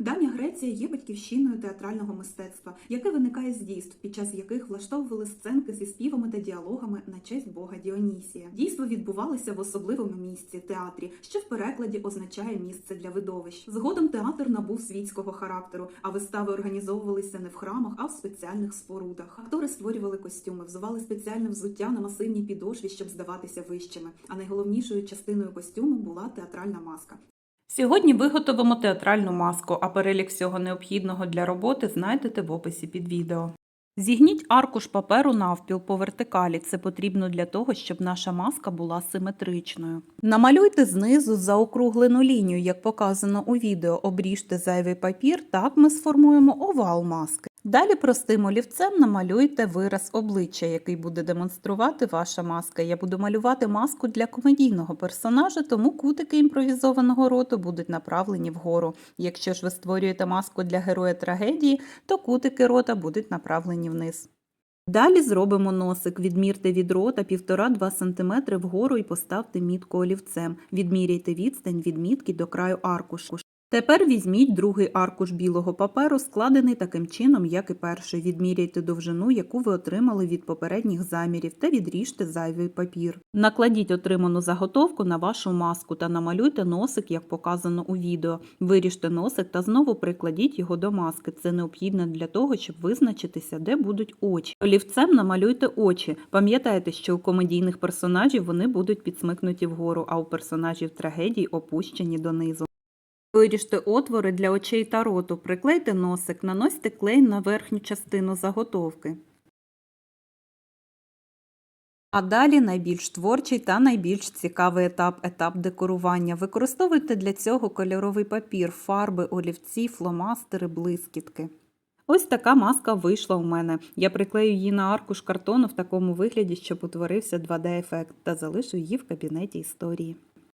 Давня Греція є батьківщиною театрального мистецтва, яке виникає з дійств, під час яких влаштовували сценки зі співами та діалогами на честь бога Діонісія. Дійства відбувалися в особливому місці театрі, що в перекладі означає місце для видовищ. Згодом театр набув світського характеру, а вистави організовувалися не в храмах, а в спеціальних спорудах. Актори створювали костюми, взували спеціальне взуття на масивній підошві, щоб здаватися вищими. А найголовнішою частиною костюму була театральна маска. Сьогодні виготовимо театральну маску, а перелік всього необхідного для роботи знайдете в описі під відео. Зігніть аркуш паперу навпіл по вертикалі. Це потрібно для того, щоб наша маска була симетричною. Намалюйте знизу заокруглену лінію, як показано у відео. Обріжте зайвий папір, так ми сформуємо овал маски. Далі простим олівцем намалюйте вираз обличчя, який буде демонструвати ваша маска. Я буду малювати маску для комедійного персонажа, тому кутики імпровізованого роту будуть направлені вгору. Якщо ж ви створюєте маску для героя трагедії, то кутики рота будуть направлені вниз. Далі зробимо носик. Відмірте від рота 1,5-2 см вгору і поставте мітку олівцем. Відміряйте відстань від мітки до краю аркушу. Тепер візьміть другий аркуш білого паперу, складений таким чином, як і перший. Відміряйте довжину, яку ви отримали від попередніх замірів, та відріжте зайвий папір. Накладіть отриману заготовку на вашу маску та намалюйте носик, як показано у відео. Виріжте носик та знову прикладіть його до маски. Це необхідно для того, щоб визначитися, де будуть очі. Олівцем намалюйте очі. Пам'ятайте, що у комедійних персонажів вони будуть підсмикнуті вгору, а у персонажів трагедій опущені донизу. Виріжте отвори для очей та роту, приклейте носик, наносьте клей на верхню частину заготовки. А далі найбільш творчий та найбільш цікавий етап етап декорування. Використовуйте для цього кольоровий папір, фарби, олівці, фломастери, блискітки. Ось така маска вийшла у мене. Я приклею її на аркуш картону в такому вигляді, щоб утворився 2D-ефект, та залишу її в кабінеті історії.